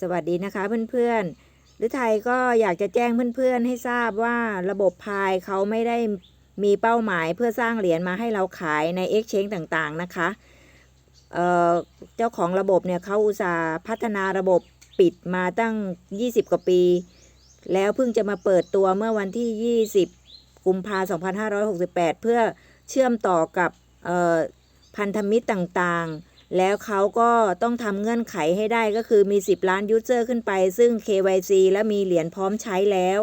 สวัสดีนะคะเพื่อนๆหรือไทยก็อยากจะแจ้งเพื่อนๆ ให้ทราบว่าระบบพายเขาไม่ได้มีเป้าหมายเพื่อสร้างเหรียญมาให้เราขายใน Exchange ต่างๆนะคะเเจ้าของระบบเนี่ยเขาอุตส่าห์พัฒนาระบบปิดมาตั้ง 20 กว่าปี แล้วเพิ่งจะมาเปิดตัวเมื่อวันที่ 20 กุมภาพันธ์ 2568 เพื่อเชื่อมต่อกับพันธมิตรต่างๆ แล้วเขาก็ต้องทำเงื่อนไขให้ได้ก็คือมี 10 ล้านยูเซอร์ขึ้นไป ซึ่ง KYC และมีเหรียญพร้อมใช้แล้ว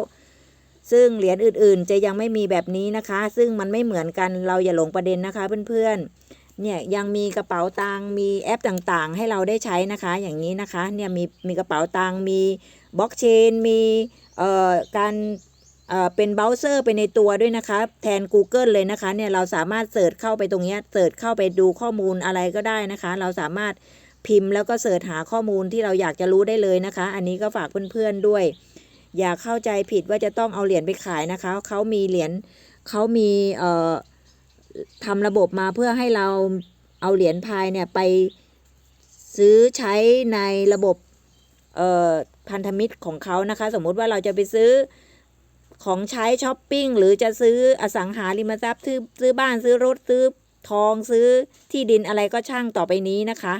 ซึ่งเหรียญอื่นๆ จะยังไม่มีแบบนี้นะคะ ซึ่งมันไม่เหมือนกันเราอย่าหลงประเด็นนะคะเพื่อนๆ เนี่ยยังมีกระเป๋าตังมีแอปต่างๆ ให้เราได้ใช้นะคะ อย่างนี้นะคะเนี่ยมีมีกระเป๋าตังมีบล็อกเชนมีเอ่อการ เป็นเบราว์เซอร์ไปในตัวด้วยนะคะ แทน Google เลยนะคะเนี่ยเราสามารถเสิร์ชเข้าไปตรงเนี้ยเสิร์ชเข้าไปดูข้อมูลอะไรก็ได้นะคะ เราสามารถพิมพ์แล้วก็เสิร์ชหาข้อมูลที่เราอยากจะรู้ได้เลยนะคะ อันนี้ก็ฝากเพื่อนๆด้วย อย่าเข้าใจผิดว่าจะต้องเอาเหรียญไปขายนะคะเขามีเหรียญเขามีเอ่อทำระบบมาเพื่อให้เราเอาเหรียญพายเนี่ยไปซื้อใช้ในระบบเอ่อพันธมิตรของเขานะคะ สมมุติว่าเราจะไปซื้อ ของใช้ช้อปปิ้งหรือจะซื้ออสังหาริมทรัพย์ซื้อซื้อบ้านซื้อรถซื้อทองซื้อที่ดินอะไรก็ช่างต่อไปนี้นะคะ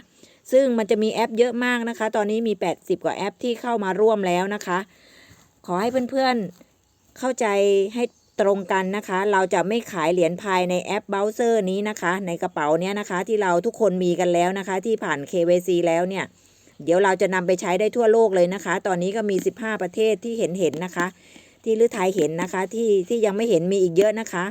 ซึ่งมันจะมีแอปเยอะมากนะคะ ตอนนี้มี 80 กว่าแอปที่เข้ามาร่วมแล้วนะคะ ขอให้เพื่อนๆเข้าใจให้ตรงกันนะคะ เราจะไม่ขายเหรียญพายในแอปเบราว์เซอร์นี้นะคะ ในกระเป๋าเนี้ยนะคะ ที่เราทุกคนมีกันแล้วนะคะ ที่ผ่าน KYC แล้วเนี่ย เดี๋ยวเราจะนำไปใช้ได้ทั่วโลกเลยนะคะ ตอนนี้ก็มี 15 ประเทศที่เห็นเห็นนะคะ ที่ลือไทยเห็นนะคะที่ที่ยังไม่เห็นมีอีกเยอะนะคะ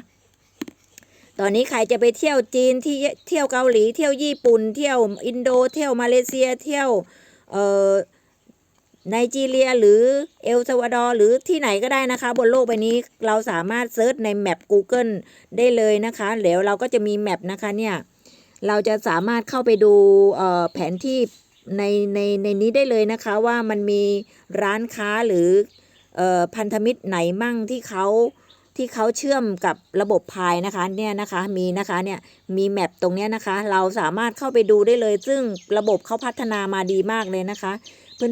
ตอนนี้ใครจะไปเที่ยวจีนที่เที่ยวเกาหลีเที่ยวญี่ปุ่น เที่ยวอินโดเที่ยวมาเลเซียเที่ยวเอ่อไนจีเรียหรือเอลซาวาดอร์หรือที่ไหนก็ได้นะคะ บนโลกใบนี้เราสามารถเซิร์ชในแมป Google ได้เลยนะคะแล้วเราก็จะมีแมปนะคะเนี่ยเราจะสามารถเข้าไปดูเอ่อแผนที่ในในในนี้ได้เลยนะคะว่ามันมีร้านค้าหรือเอ่อ พันธมิตรไหนมั่งที่เขาที่เขาเชื่อมกับระบบพายนะคะเนี่ยนะคะมีนะคะเนี่ยมีแมปตรงเนี้ยนะคะ เราสามารถเข้าไปดูได้เลย ซึ่งระบบเขาพัฒนามาดีมากเลยนะคะ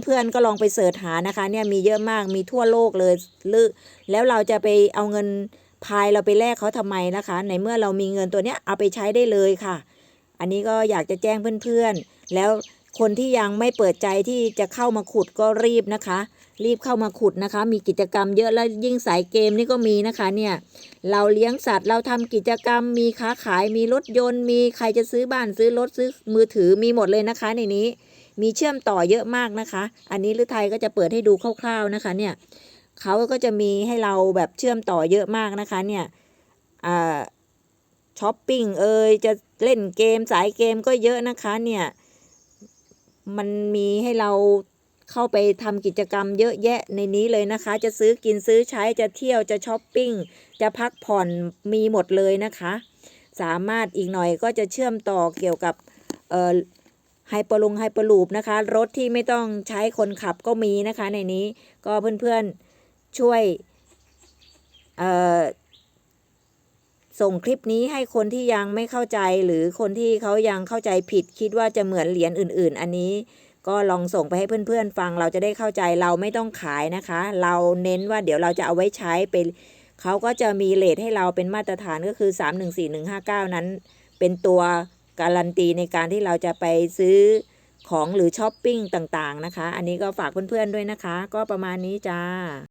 เพื่อนๆก็ลองไปเสิร์ชหานะคะเนี่ยมีเยอะมากมีทั่วโลกเลยลึแล้วเราจะไปเอาเงินพายเราไปแลกเขาทำไมนะคะ ในเมื่อเรามีเงินตัวเนี้ยเอาไปใช้ได้เลยค่ะ อันนี้ก็อยากจะแจ้งเพื่อนๆ แล้วคนที่ยังไม่เปิดใจที่จะเข้ามาขุดก็รีบนะคะ รีบเข้ามาขุดนะคะ มีกิจกรรมเยอะแล้วยิ่งสายเกมนี่ก็มีนะคะเนี่ยเราเลี้ยงสัตว์เราทำกิจกรรม มีค้าขายมีรถยนต์ มีใครจะซื้อบ้านซื้อรถซื้อมือถือมีหมดเลยนะคะในนี้ มีเชื่อมต่อเยอะมากนะคะ อันนี้ลือไทยก็จะเปิดให้ดูคร่าวๆนะคะเนี่ยเขาก็จะมีให้เราแบบเชื่อมต่อเยอะมากนะคะเนี่ยอ่าช้อปปิ้งเอยจะเล่นเกมสายเกมก็เยอะนะคะเนี่ยมันมีให้เรา เข้าไปทำกิจกรรมเยอะแยะในนี้เลยนะคะ จะซื้อกินซื้อใช้จะเที่ยวจะช้อปปิ้ง จะพักผ่อนมีหมดเลยนะคะ สามารถอีกหน่อยก็จะเชื่อมต่อเกี่ยวกับไฮเปอร์ลงไฮเปอร์ลูปนะคะ รถที่ไม่ต้องใช้คนขับก็มีนะคะในนี้ก็เพื่อนๆช่วยส่งคลิปนี้ให้คนที่ยังไม่เข้าใจหรือคนที่เขายังเข้าใจผิดคิดว่าจะเหมือนเหรียญอื่น ๆ อันนี้ ก็ลองส่งไปให้เพื่อนๆ ฟังเราจะได้เข้าใจเราไม่ต้องขายนะคะ เราเน้นว่าเดี๋ยวเราจะเอาไว้ใช้เป็นเขาก็จะมีเลทให้เราเป็นมาตรฐานก็คือ 314159 นั้น เป็นตัวการันตีในการที่เราจะไปซื้อของหรือช้อปปิ้งต่างๆนะคะ อันนี้ก็ฝากเพื่อนๆด้วยนะคะ ก็ประมาณนี้จ้า